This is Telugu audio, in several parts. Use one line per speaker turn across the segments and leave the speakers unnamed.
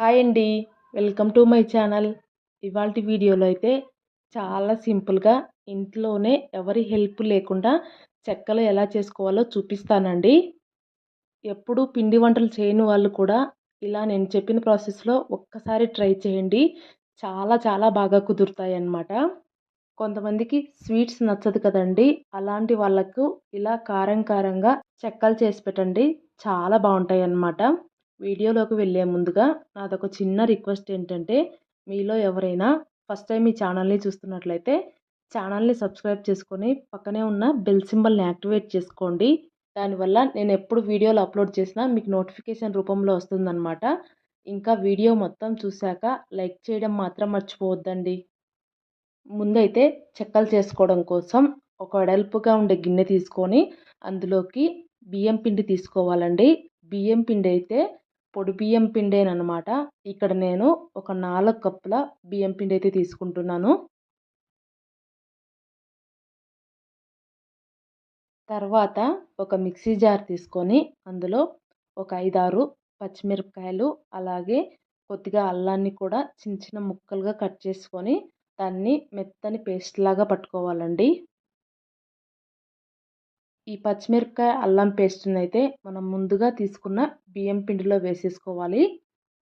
హాయ్ అండి. Welcome to my channel. ఇవాళ వీడియోలో అయితే చాలా సింపుల్గా ఇంట్లోనే ఎవరి హెల్ప్ లేకుండా చెక్కలు ఎలా చేసుకోవాలో చూపిస్తానండి. ఎప్పుడు పిండి వంటలు చేయని వాళ్ళు కూడా ఇలా నేను చెప్పిన ప్రాసెస్లో ఒక్కసారి ట్రై చేయండి. చాలా చాలా బాగా కుదురుతాయి అన్నమాట కొంతమందికి స్వీట్స్ నచ్చదు కదండి. అలాంటి వాళ్ళకు ఇలా కారం కారంగా చెక్కలు చేసి పెట్టండి. చాలా బాగుంటాయి అన్నమాట వీడియోలోకి వెళ్ళే ముందుగా నాదొక చిన్న రిక్వెస్ట్ ఏంటంటే మీలో ఎవరైనా ఫస్ట్ టైం ఈ ఛానల్ని చూస్తున్నట్లయితే ఛానల్ని సబ్స్క్రైబ్ చేసుకొని పక్కనే ఉన్న బెల్ సింబల్ని యాక్టివేట్ చేసుకోండి. దానివల్ల నేను ఎప్పుడు వీడియోలు అప్లోడ్ చేసినా మీకు నోటిఫికేషన్ రూపంలో వస్తుందన్నమాట. ఇంకా వీడియో మొత్తం చూశాక లైక్ చేయడం మాత్రం మర్చిపోవద్దండి. ముందైతే చెక్కలు చేసుకోవడం కోసం ఒక వెడల్పుగా ఉండే గిన్నె తీసుకొని అందులోకి బియ్యం పిండి తీసుకోవాలండి. బియ్యం పిండి అయితే పొడి బియ్యం పిండేనమాట ఇక్కడ నేను ఒక నాలుగు కప్పుల బియ్యం పిండి అయితే తీసుకుంటున్నాను. తర్వాత ఒక మిక్సీ జార్ తీసుకొని అందులో ఒక ఐదారు పచ్చిమిరపకాయలు అలాగే కొద్దిగా అల్లాన్ని కూడా చిన్న చిన్న ముక్కలుగా కట్ చేసుకొని దాన్ని మెత్తని పేస్ట్ లాగా పట్టుకోవాలండి. ఈ పచ్చిమిరపకాయ అల్లం పేస్ట్ని అయితే మనం ముందుగా తీసుకున్న బియ్యం పిండిలో వేసేసుకోవాలి.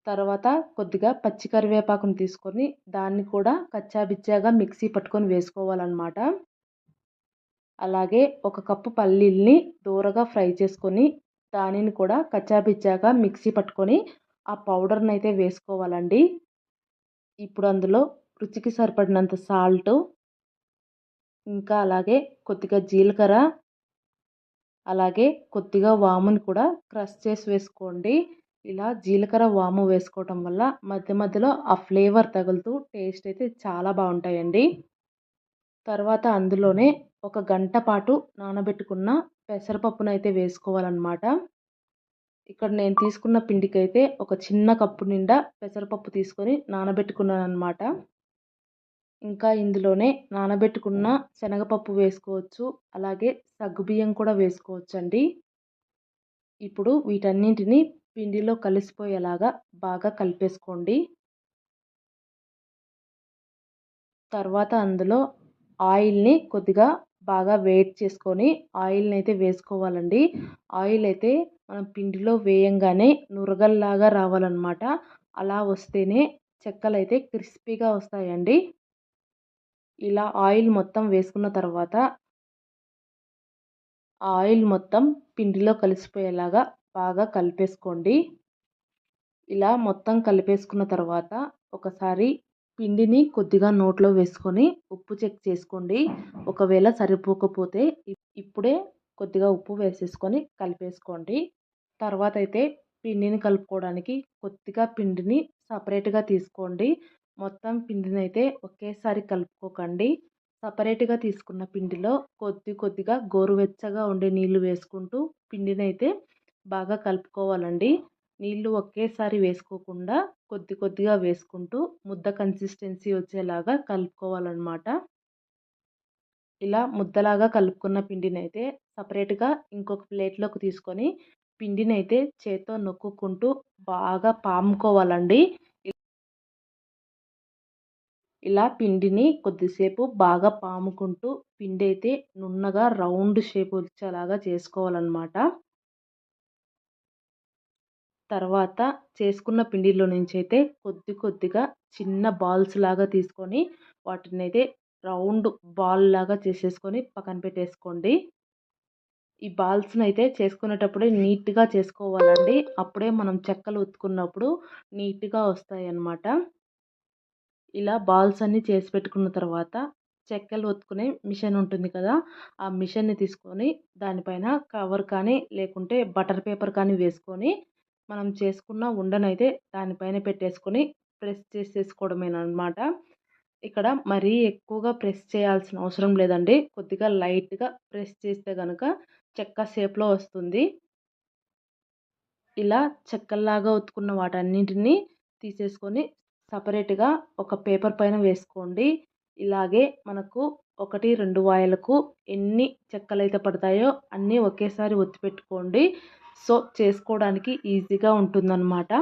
తర్వాత కొద్దిగా పచ్చి కరివేపాకుని తీసుకొని దాన్ని కూడా కచ్చాబిచ్చాగా మిక్సీ పట్టుకొని వేసుకోవాలన్నమాట. అలాగే ఒక కప్పు పల్లీల్ని దూరగా ఫ్రై చేసుకొని దానిని కూడా కచ్చాబిచ్చాగా మిక్సీ పట్టుకొని ఆ పౌడర్ని అయితే వేసుకోవాలండి. ఇప్పుడు అందులో రుచికి సరిపడినంత సాల్ట్ ఇంకా అలాగే కొద్దిగా జీలకర్ర అలాగే కొద్దిగా వాముని కూడా క్రష్ చేసి వేసుకోండి. ఇలా జీలకర్ర వాము వేసుకోవటం వల్ల మధ్య మధ్యలో ఆ ఫ్లేవర్ తగులుతూ టేస్ట్ అయితే చాలా బాగుంటాయండి. తర్వాత అందులోనే ఒక గంట పాటు నానబెట్టుకున్న పెసరపప్పునైతే వేసుకోవాలన్నమాట. ఇక్కడ నేను తీసుకున్న పిండికైతే ఒక చిన్న కప్పు నిండా పెసరపప్పు తీసుకొని నానబెట్టుకున్నాను అనమాట ఇంకా ఇందులోనే నానబెట్టుకున్న శనగపప్పు వేసుకోవచ్చు. అలాగే సగ్గుబియ్యం కూడా వేసుకోవచ్చు అండి ఇప్పుడు వీటన్నింటిని పిండిలో కలిసిపోయేలాగా బాగా కలిపేసుకోండి. తర్వాత అందులో ఆయిల్ని కొద్దిగా బాగా వేడి చేసుకొని ఆయిల్ని అయితే వేసుకోవాలండి. ఆయిల్ అయితే మనం పిండిలో వేయంగానే నురగల్లాగా రావాలన్నమాట. అలా వస్తేనే చెక్కలు అయితే క్రిస్పీగా వస్తాయండి. ఇలా ఆయిల్ మొత్తం వేసుకున్న తర్వాత ఆయిల్ మొత్తం పిండిలో కలిసిపోయేలాగా బాగా కలిపేసుకోండి. ఇలా మొత్తం కలిపేసుకున్న తర్వాత ఒకసారి పిండిని కొద్దిగా నోట్లో వేసుకొని ఉప్పు చెక్ చేసుకోండి. ఒకవేళ సరిపోకపోతే ఇప్పుడే కొద్దిగా ఉప్పు వేసేసుకొని కలిపేసుకోండి. తర్వాత అయితే పిండిని కలుపుకోవడానికి కొద్దిగా పిండిని సపరేట్గా తీసుకోండి. మొత్తం పిండినైతే ఒకేసారి కలుపుకోకండి. సపరేట్గా తీసుకున్న పిండిలో కొద్ది కొద్దిగా గోరువెచ్చగా ఉండే నీళ్ళు వేసుకుంటూ పిండినైతే బాగా కలుపుకోవాలండి. నీళ్ళు ఒకేసారి వేసుకోకుండా కొద్ది కొద్దిగా వేసుకుంటూ ముద్ద కన్సిస్టెన్సీ వచ్చేలాగా కలుపుకోవాలన్నమాట. ఇలా ముద్దలాగా కలుపుకున్న పిండినైతే సపరేట్గా ఇంకొక ప్లేట్లోకి తీసుకొని పిండినైతే చేత్తో నొక్కుకుంటూ బాగా పాముకోవాలండి. ఇలా పిండిని కొద్దిసేపు బాగా పాముకుంటూ పిండి అయితే నున్నగా రౌండ్ షేప్ వచ్చేలాగా చేసుకోవాలన్నమాట. తర్వాత చేసుకున్న పిండిలో నుంచి అయితే కొద్ది కొద్దిగా చిన్న బాల్స్ లాగా తీసుకొని వాటిని అయితే రౌండ్ బాల్ లాగా చేసేసుకొని పక్కన పెట్టేసుకోండి. ఈ బాల్స్ని అయితే చేసుకునేటప్పుడే నీట్గా చేసుకోవాలండి. అప్పుడే మనం చెక్కలు ఉత్తుకున్నప్పుడు నీట్గా వస్తాయి అన్నమాట ఇలా బాల్స్ అన్నీ చేసి పెట్టుకున్న తర్వాత చెక్కలు ఒత్తుకునే మిషన్ ఉంటుంది కదా ఆ మిషన్ని తీసుకొని దానిపైన కవర్ కానీ లేకుంటే బటర్ పేపర్ కానీ వేసుకొని మనం చేసుకున్న ఉండనైతే దానిపైన పెట్టేసుకొని ప్రెస్ చేసేసుకోవడమేనమాట ఇక్కడ మరీ ఎక్కువగా ప్రెస్ చేయాల్సిన అవసరం లేదండి. కొద్దిగా లైట్గా ప్రెస్ చేస్తే కనుక చెక్క షేప్లో వస్తుంది. ఇలా చెక్కల్లాగా ఉతుకున్న వాటన్నింటినీ తీసేసుకొని సపరేట్గా ఒక పేపర్ పైన వేసుకోండి. ఇలాగే మనకు ఒకటి రెండు వాయలకు ఎన్ని చెక్కలు అయితే పడతాయో అన్నీ ఒకేసారి ఒత్తి పెట్టుకోండి. సో చేసుకోవడానికి ఈజీగా ఉంటుందన్నమాట.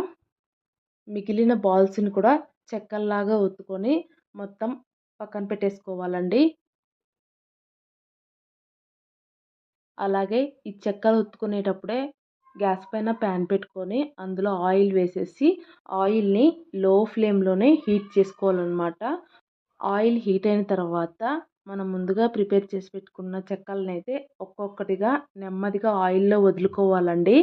మిగిలిన బాల్స్ని కూడా చెక్కల్లాగా ఒత్తుకొని మొత్తం పక్కన పెట్టేసుకోవాలండి. అలాగే ఈ చెక్కలు ఒత్తుకునేటప్పుడే గ్యాస్ పైన ప్యాన్ పెట్టుకొని అందులో ఆయిల్ వేసేసి ఆయిల్ని లో ఫ్లేమ్లోనే హీట్ చేసుకోవాలన్నమాట. ఆయిల్ హీట్ అయిన తర్వాత మనం ముందుగా ప్రిపేర్ చేసి పెట్టుకున్న చెక్కలను అయితే ఒక్కొక్కటిగా నెమ్మదిగా ఆయిల్లో వదులుకోవాలండి.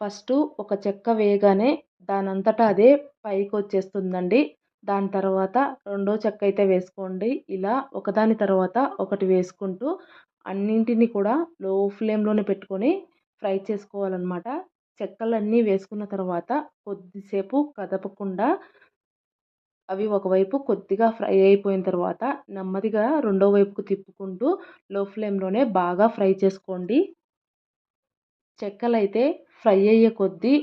ఫస్ట్ ఒక చెక్క వేయగానే దానంతటా అదే పైకి వచ్చేస్తుందండి. దాని తర్వాత రెండో చెక్క అయితే వేసుకోండి. ఇలా ఒకదాని తర్వాత ఒకటి వేసుకుంటూ అన్నింటినీ కూడా లో ఫ్లేమ్లోనే పెట్టుకొని ఫ్రై చేసుకోవాలన్నమాట. చెక్కలన్నీ వేసుకున్న తర్వాత కొద్దిసేపు కదపకుండా అవి ఒకవైపు కొద్దిగా ఫ్రై అయిపోయిన తర్వాత నెమ్మదిగా రెండో వైపుకు తిప్పుకుంటూ లో ఫ్లేమ్లోనే బాగా ఫ్రై చేసుకోండి. చెక్కలైతే ఫ్రై అయ్యే కొద్దీ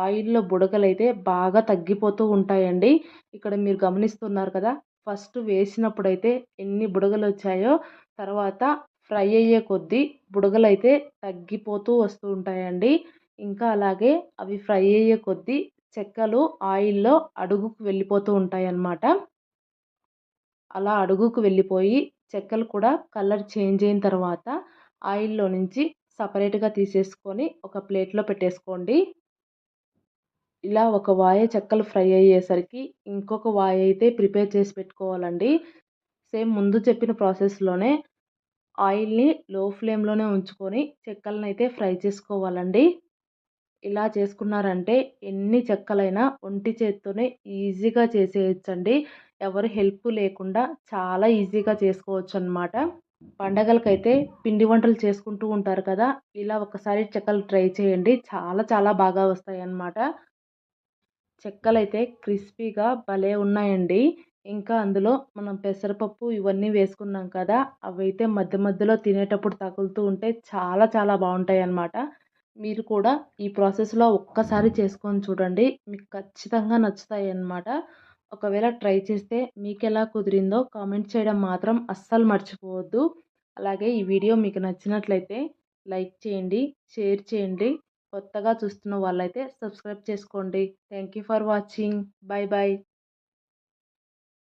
ఆయిల్లో బుడకలైతే బాగా తగ్గిపోతూ ఉంటాయండి. ఇక్కడ మీరు గమనిస్తున్నారు కదా ఫస్ట్ వేసినప్పుడు అయితే ఎన్ని బుడగలు వచ్చాయో తర్వాత ఫ్రై అయ్యే కొద్దీ బుడగలైతే తగ్గిపోతూ వస్తూ ఉంటాయండి. ఇంకా అలాగే అవి ఫ్రై అయ్యే కొద్దీ చెక్కలు ఆయిల్లో అడుగుకు వెళ్ళిపోతూ ఉంటాయి అన్నమాట అలా అడుగుకు వెళ్ళిపోయి చెక్కలు కూడా కలర్ చేంజ్ అయిన తర్వాత ఆయిల్లో నుంచి సపరేట్గా తీసేసుకొని ఒక ప్లేట్లో పెట్టేసుకోండి. ఇలా ఒక వాయ చెక్కలు ఫ్రై అయ్యేసరికి ఇంకొక వాయ అయితే ప్రిపేర్ చేసి పెట్టుకోవాలండి. సేమ్ ముందు చెప్పిన ప్రాసెస్లోనే ఆయిల్ని లో ఫ్లేమ్లోనే ఉంచుకొని చెక్కలను అయితే ఫ్రై చేసుకోవాలండి. ఇలా చేసుకున్నారంటే ఎన్ని చెక్కలైనా ఒంటి చేత్తోనే ఈజీగా చేసేయచ్చండి. ఎవరు హెల్ప్ లేకుండా చాలా ఈజీగా చేసుకోవచ్చు అనమాట పండగలకైతే పిండి వంటలు చేసుకుంటూ ఉంటారు కదా ఇలా ఒకసారి చెక్కలు ట్రై చేయండి. చాలా చాలా బాగా వస్తాయి అన్నమాట చెక్కలైతే క్రిస్పీగా భలే ఉన్నాయండి. ఇంకా అందులో మనం పెసరపప్పు ఇవన్నీ వేసుకున్నాం కదా అవైతే మధ్య మధ్యలో తినేటప్పుడు తగులుతూ ఉంటే చాలా చాలా బాగుంటాయి అన్నమాట మీరు కూడా ఈ ప్రాసెస్లో ఒక్కసారి చేసుకొని చూడండి మీకు ఖచ్చితంగా నచ్చుతాయి అన్నమాట ఒకవేళ ట్రై చేస్తే మీకు ఎలా కుదిరిందో కామెంట్ చేయడం మాత్రం అస్సలు మర్చిపోవద్దు. అలాగే ఈ వీడియో మీకు నచ్చినట్లయితే లైక్ చేయండి షేర్ చేయండి. కొత్తగా చూస్తున్న వాళ్ళైతే సబ్స్క్రైబ్ చేసుకోండి. Thank you for watching. Bye bye